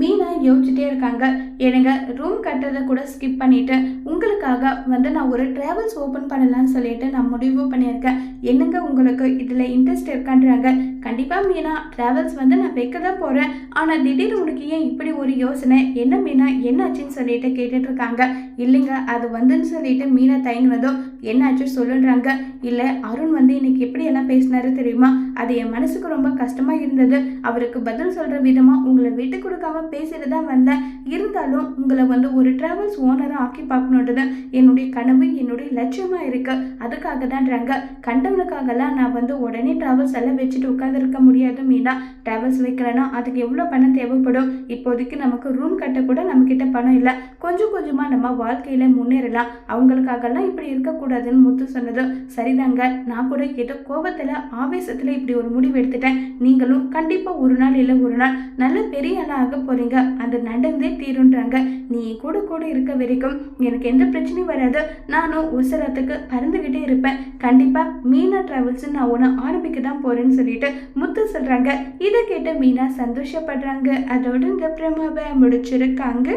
மீனா யோசிச்சுட்டே இருக்காங்க. எனக்கு ரூம் கட்டுறதை கூட ஸ்கிப் பண்ணிட்டு உங்களுக்காக வந்து நான் ஒரு ட்ராவல்ஸ் ஓப்பன் பண்ணலான்னு சொல்லிட்டு நான் முடிவு பண்ணியிருக்கேன். என்னங்க உங்களுக்கு இதில் இன்ட்ரெஸ்ட் இருக்கான்றாங்க. கண்டிப்பாக மீனா ட்ராவல்ஸ் வந்து நான் வைக்க தான் போகிறேன் ஆனால் திடீர்னு உனக்கு ஏன் இப்படி ஒரு யோசனை? என்ன மீனா என்னாச்சுன்னு சொல்லிட்டு கேட்டுட்டு இருக்காங்க. இல்லைங்க அது வந்துன்னு சொல்லிட்டு மீனா தயங்கினதும் என்னாச்சு சொல்லுன்றாங்க. இல்லை அருண் வந்து இன்னைக்கு எப்படி எல்லாம் பேசினாரு தெரியுமா? அது என் மனசுக்கு ரொம்ப கஷ்டமாக இருந்தது. அவருக்கு பதில் சொல்கிற விதமாக உங்களை விட்டு கொடுக்காம பேசிட்டு தான் வந்தேன். இருந்தாலும் உங்களை வந்து ஒரு ட்ராவல்ஸ் ஓனராக ஆக்கி பார்க்கணுன்றது என்னுடைய கனவு என்னுடைய லட்சியமாக இருக்குது அதுக்காக தான்றாங்க கண்டவனுக்காகலாம் நான் வந்து உடனே ட்ராவல்ஸ் எல்லாம் வச்சுட்டு உட்காந்துருக்க முடியாது மீனா. ட்ராவல்ஸ் வைக்கிறேன்னா அதுக்கு எவ்வளோ பணம் தேவைப்படும்? இப்போதைக்கு நமக்கு ரூம் கட்ட கூட நம்மக்கிட்ட பணம் இல்லை. கொஞ்சம் கொஞ்சமாக நம்ம வாழ்க்கையில் முன்னேறலாம். அவங்களுக்காகலாம் இப்படி இருக்கக்கூடாதுன்னு முத்து சொன்னது. சரிதாங்க நான் கூட ஏதோ கோபத்தில் ஆவேசத்தில் இப்படி ஒரு முடிவு எடுத்துட்டேன். நீங்களும் கண்டிப்பாக ஒரு நாள் இல்லை ஒரு நாள் நல்ல பெரிய ஆளாக போகிறீங்க அது நடந்தே தீருன்றாங்க. நீ கூட கூட இருக்க வரைக்கும் எனக்கு எந்த பிரச்சனையும் வராது. நானும் உசரத்துக்கு பறந்துக்கிட்டே இருப்பேன். கண்டிப்பாக மீனா டிராவல்ஸ் நான் ஒன்று ஆரம்பிக்க தான் போகிறேன்னு சொல்லிட்டு முத்து சொல்கிறாங்க இதை கேட்டு மீனா சந்தோஷப்படுறாங்க. அதோட இந்த பிரமாவை முடிச்சிருக்காங்க.